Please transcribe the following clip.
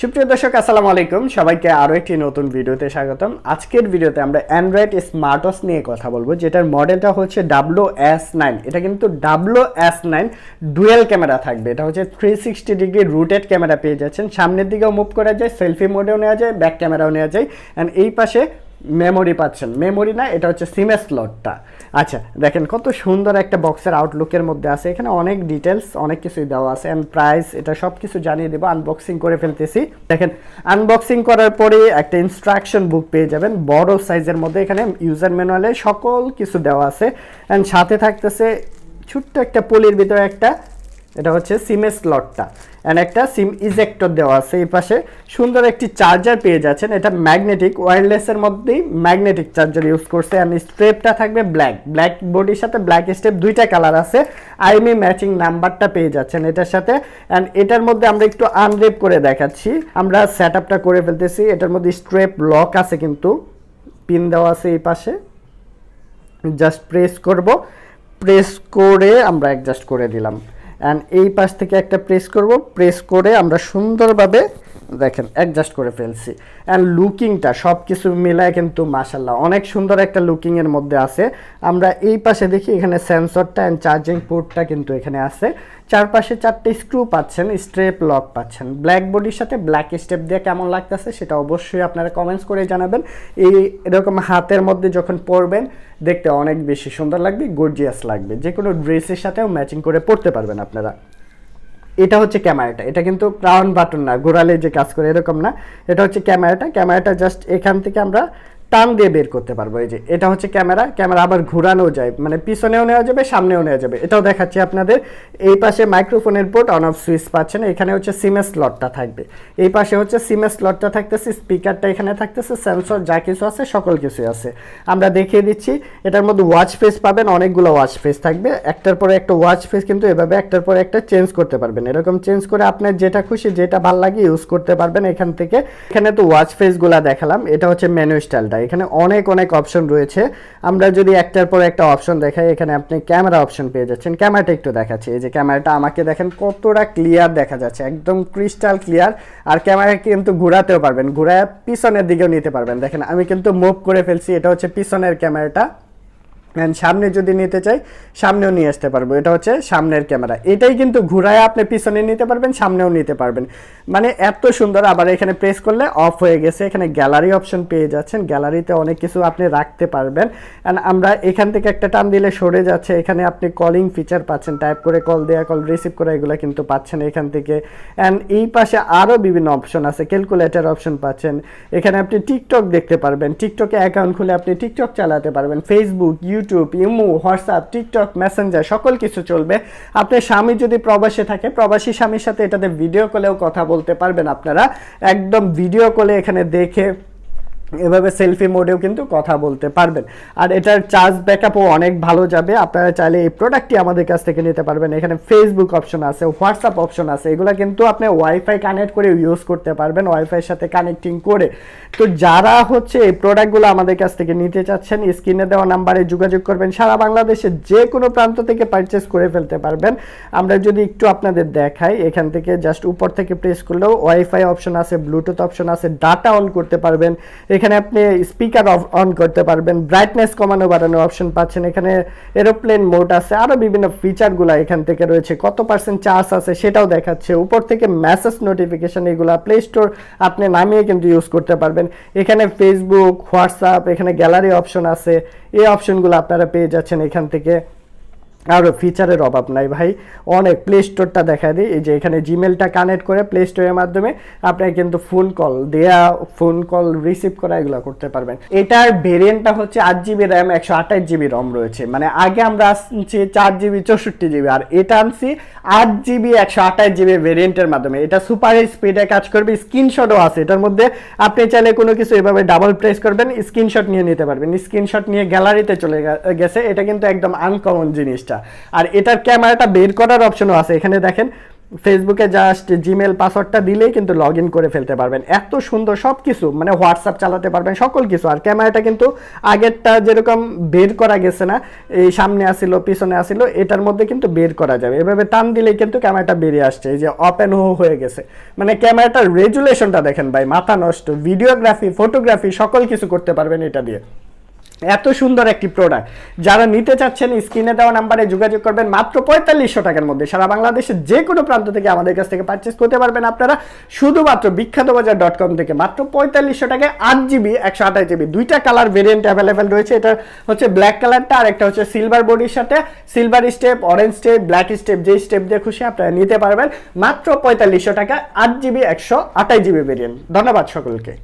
সুপ্রিয় দর্শক, আসসালামু আলাইকুম। সবাইকে আরও একটি নতুন ভিডিওতে স্বাগতম। আজকের ভিডিওতে আমরা অ্যান্ড্রয়েড স্মার্টওয়াচ নিয়ে কথা বলব, যেটার মডেলটা হচ্ছে ডাব্লু এস নাইন এটা কিন্তু W S nine dual camera থাকবে। এটা হচ্ছে three sixty degree rotated camera পেয়ে যাচ্ছেন। সামনের দিকেও মুভ করা যায় সেলফি মোডেও নেওয়া যায় ব্যাক ক্যামেরাও নেওয়া যায়। অ্যান্ড এই পাশে মেমোরি পাচ্ছেন। মেমোরি না, এটা হচ্ছে সিমে স্লটটা আচ্ছা দেখেন কত সুন্দর একটা বক্সের আউটলুকের মধ্যে আছে। এখানে অনেক ডিটেলস অনেক কিছুই দেওয়া আছে। অ্যান্ড প্রাইস এটা সব কিছু জানিয়ে দেবো। আনবক্সিং করে ফেলতেছি। দেখেন আনবক্সিং করার পরে একটা ইনস্ট্রাকশন বুক পেয়ে যাবেন। বড় সাইজের মধ্যে এখানে ইউজার ম্যানুয়ালে সকল কিছু দেওয়া আছে। অ্যান্ড সাথে থাকতেছে ছোট্ট একটা পলির ভিতরে একটা এটা হচ্ছে সিমের স্লটটা অ্যান্ড একটা সিম ইজেক্টর দেওয়া আছে এই পাশে। সুন্দর একটি চার্জার পেয়ে যাচ্ছেন। এটা ম্যাগনেটিক ওয়্যারলেসের মধ্যেই ম্যাগনেটিক চার্জার ইউজ করছে। অ্যান্ড স্ট্রেপটা থাকবে ব্ল্যাক ব্ল্যাক বডির সাথে ব্ল্যাক স্টেপ দুইটা কালার আছে। আইমি ম্যাচিং নাম্বারটা পেয়ে যাচ্ছেন এটার সাথে। অ্যান্ড এটার মধ্যে আমরা একটু আনরেপ করে দেখাচ্ছি। আমরা সেট করে ফেলতেছি। এটার মধ্যে স্ট্রেপ লক আছে কিন্তু। পিন দেওয়া আছে এই পাশে। জাস্ট প্রেস করব। প্রেস করে আমরা অ্যাডজাস্ট করে দিলাম। অ্যান্ড এই পাশ থেকে একটা প্রেস করব। প্রেস করে আমরা সুন্দরভাবে দেখেন অ্যাডজাস্ট করে ফেলছি। অ্যান্ড লুকিংটা সব কিছু মিলায় কিন্তু মাসাল্লাহ অনেক সুন্দর একটা লুকিংয়ের মধ্যে আছে। আমরা এই পাশে দেখি এখানে সেন্সরটা অ্যান্ড চার্জিং পোর্টটা কিন্তু এখানে আছে। চারপাশে চারটে স্ক্রু পাচ্ছেন স্ট্রেপ লক পাচ্ছেন। ব্ল্যাক বডির সাথে ব্ল্যাক স্টেপ দিয়ে কেমন লাগতেছে সেটা অবশ্যই আপনারা কমেন্টস করে জানাবেন। এই এরকম হাতের মধ্যে যখন পরবেন, দেখতে অনেক বেশি সুন্দর লাগবে গর্জিয়াস লাগবে। যে কোনো ড্রেসের সাথেও ম্যাচিং করে পরতে পারবেন আপনারা। এটা হচ্ছে ক্যামেরাটা, এটা কিন্তু ক্রাউন বাটন না ঘোরালে যে কাজ করে, এরকম না। এটা হচ্ছে ক্যামেরাটা ক্যামেরাটা জাস্ট এখান থেকে আমরা টান দিয়ে বের করতে পারব। এই যে, এটা হচ্ছে ক্যামেরা। ক্যামেরা আবার ঘুরানো যায় মানে পিছনেও নেওয়া যাবে, সামনেও নেওয়া যাবে। এটাও দেখাচ্ছি আপনাদের। এই পাশে মাইক্রোফোনের পোর্ট অন অফ সুইচ পাচ্ছেন। এখানে হচ্ছে সিমের স্লটটা থাকবে। এই পাশে হচ্ছে সিমের স্লটটা থাকতেছে স্পিকারটা এখানে থাকতেছে সেন্সর যা কিছু আছে, সকল কিছু আছে। আমরা দেখিয়ে দিচ্ছি, এটার মধ্যে ওয়াচ ফেস পাবেন, অনেকগুলো ওয়াচ ফেস থাকবে। একটার পরে একটা ওয়াচ ফেস কিন্তু এভাবে একটার পরে একটা চেঞ্জ করতে পারবেন। এরকম চেঞ্জ করে আপনার যেটা খুশি, যেটা ভালো লাগে ইউজ করতে পারবেন এখান থেকে। এখানে তো ওয়াচ ফেসগুলো দেখালাম। এটা হচ্ছে মেনু স্টাইলটা এখানে অনেক অনেক অপশন রয়েছে। আমরা যদি একটার পর একটা অপশন দেখাই, এখানে আপনি ক্যামেরা অপশন পেয়ে যাচ্ছেন। ক্যামেরাটা একটু দেখাচ্ছি। এই যে ক্যামেরাটা আমাকে দেখেন, কতটা ক্লিয়ার দেখা যাচ্ছে। একদম ক্রিস্টাল ক্লিয়ার আর ক্যামেরা কিন্তু ঘোরাতেও পারবেন। ঘোরা পিছনের দিকেও নিতে পারবেন। দেখেন, আমি কিন্তু মুভ করে ফেলছি। এটা হচ্ছে পিছনের ক্যামেরাটা অ্যান্ড সামনে যদি নিতে চাই, সামনেও নিয়ে আসতে পারব। এটা হচ্ছে সামনের ক্যামেরা। এটাই কিন্তু ঘুরায় আপনি পিছনে নিতে পারবেন, সামনেও নিতে পারবেন। মানে এত সুন্দর, আবার এখানে প্রেস করলে অফ হয়ে গেছে। এখানে গ্যালারি অপশন পেয়ে যাচ্ছেন। গ্যালারিতে অনেক কিছু আপনি রাখতে পারবেন। অ্যান্ড আমরা এখান থেকে একটা টান দিলে সরে যাচ্ছে। এখানে আপনি কলিং ফিচার পাচ্ছেন। টাইপ করে কল দেওয়া কল রিসিভ করা, এগুলো কিন্তু পাচ্ছেন এখান থেকে। অ্যান্ড এই পাশে আরও বিভিন্ন অপশন আছে। ক্যালকুলেটর অপশন পাচ্ছেন। এখানে আপনি টিকটক দেখতে পারবেন। টিকটকে অ্যাকাউন্ট খুলে আপনি টিকটক চালাতে পারবেন। Facebook YouTube Imo WhatsApp TikTok Messenger সকল কিছু চলবে। আপনার স্বামী যদি প্রবাসে থাকে, প্রবাসী স্বামীর সাথে এটাতে ভিডিও কলেও কথা বলতে পারবেন আপনারা। একদম ভিডিও কলে এখানে দেখে এভাবে সেলফি মোডেও কিন্তু কথা বলতে পারবেন। আর এটার চার্জ ব্যাকআপও অনেক ভালো যাবে। আপনারা চাইলে এই প্রোডাক্টটি আমাদের কাছ থেকে নিতে পারবেন। এখানে ফেসবুক অপশন আছে হোয়াটসঅ্যাপ অপশন আছে। এগুলো কিন্তু আপনি ওয়াইফাই কানেক্ট করে ইউজ করতে পারবেন ওয়াইফাইয়ের সাথে কানেক্টিং করে। তো যারা হচ্ছে এই প্রোডাক্টগুলো আমাদের কাছ থেকে নিতে চাচ্ছেন স্ক্রিনে দেওয়া নাম্বারে যোগাযোগ করবেন। সারা বাংলাদেশে যে কোনো প্রান্ত থেকে পারচেস করে ফেলতে পারবেন। আমরা যদি একটু আপনাদের দেখাই, এখান থেকে জাস্ট উপর থেকে প্রেস করলেও ওয়াইফাই অপশন আছে ব্লুটুথ অপশন আছে ডাটা অন করতে পারবেন। এখানে আপনি স্পিকার অন করতে পারবেন ব্রাইটনেস কমানো বাড়ানো অপশন পাচ্ছেন, এখানে এরোপ্লেন মোড আছে আরও বিভিন্ন ফিচারগুলো এখান থেকে রয়েছে, কত পার্সেন্ট চার্জ আছে সেটাও দেখাচ্ছে, উপর থেকে মেসেজ নোটিফিকেশন এগুলো প্লে স্টোর আপনি নামিয়ে কিন্তু ইউজ করতে পারবেন, এখানে ফেসবুক হোয়াটসঅ্যাপ এখানে গ্যালারি অপশন আছে, এই অপশনগুলো আপনারা পেয়ে যাচ্ছেন এখান থেকে। আরও ফিচারের অভাব নাই ভাই। অনেক প্লে স্টোরটা দেখা দিই। এই যে এখানে জিমেলটা কানেক্ট করে প্লে স্টোরের মাধ্যমে আপনি কিন্তু ফোন কল দেয়া ফোন কল রিসিভ করা, এগুলো করতে পারবেন। এটার ভেরিয়েন্টটা হচ্ছে আট জিবি র্যাম একশো আঠাশ জিবি রম রয়েছে। মানে আগে আমরা আনছি চার জিবি চৌষট্টি জিবি আর এটা আনছি আট জিবি একশো আঠাশ জিবি ভেরিয়েন্টের মাধ্যমে। এটা সুপার স্পিডে কাজ করবে। স্ক্রিনশটও আছে। এটার মধ্যে আপনি চাইলে কোনো কিছু এভাবে ডাবল প্রেস করবেন স্ক্রিনশট নিয়ে নিতে পারবেন। স্ক্রিনশট নিয়ে গ্যালারিতে চলে গেছে। এটা কিন্তু একদম আনকমন জিনিসটা। আর এটার ক্যামেরাটা বের করার অপশনও আছে। এখানে দেখেন ফেসবুকে জাস্ট জিমেল পাসওয়ার্ডটা দিলেই কিন্তু লগ করে ফেলতে পারবেন। এত সুন্দর সব কিছু মানে হোয়াটসঅ্যাপ চালাতে পারবেন, সকল কিছু। আর ক্যামেরাটা কিন্তু আগেরটা যেরকম বের করা গেছে না, এই সামনে আসিল, পিছনে আসিল, এটার মধ্যে কিন্তু বের করা যাবে। এভাবে টান দিলেই কিন্তু ক্যামেরাটা বেরিয়ে আসছে, এই যে ওপেন হয়ে গেছে। মানে ক্যামেরাটার রেজুলেশনটা দেখেন ভাই, মাথা নষ্ট। ভিডিওগ্রাফি ফটোগ্রাফি সকল কিছু করতে পারবেন এটা দিয়ে। এত সুন্দর একটি প্রোডাক্ট যারা নিতে চাচ্ছেন স্ক্রিনে দেওয়া নাম্বারে যোগাযোগ করবেন মাত্র পঁয়তাল্লিশশো টাকার মধ্যে। সারা বাংলাদেশের যে কোনো প্রান্ত থেকে আমাদের কাছ থেকে পারচেস করতে পারবেন আপনারা। শুধুমাত্র বিখ্যাত বাজার ডট কম থেকে মাত্র পঁয়তাল্লিশশো টাকায় আট জিবি একশো আঠাশ জিবি দুইটা কালার ভেরিয়েন্ট অ্যাভেলেবেল রয়েছে। এটা হচ্ছে ব্ল্যাক কালারটা আর একটা হচ্ছে সিলভার বডির সাথে silver step orange step black step যে স্টেপ দিয়ে খুশি আপনারা নিতে পারবেন। মাত্র পঁয়তাল্লিশশো টাকা আট জিবি একশো আঠাশ জিবি ভেরিয়েন্ট ধন্যবাদ সকলকে।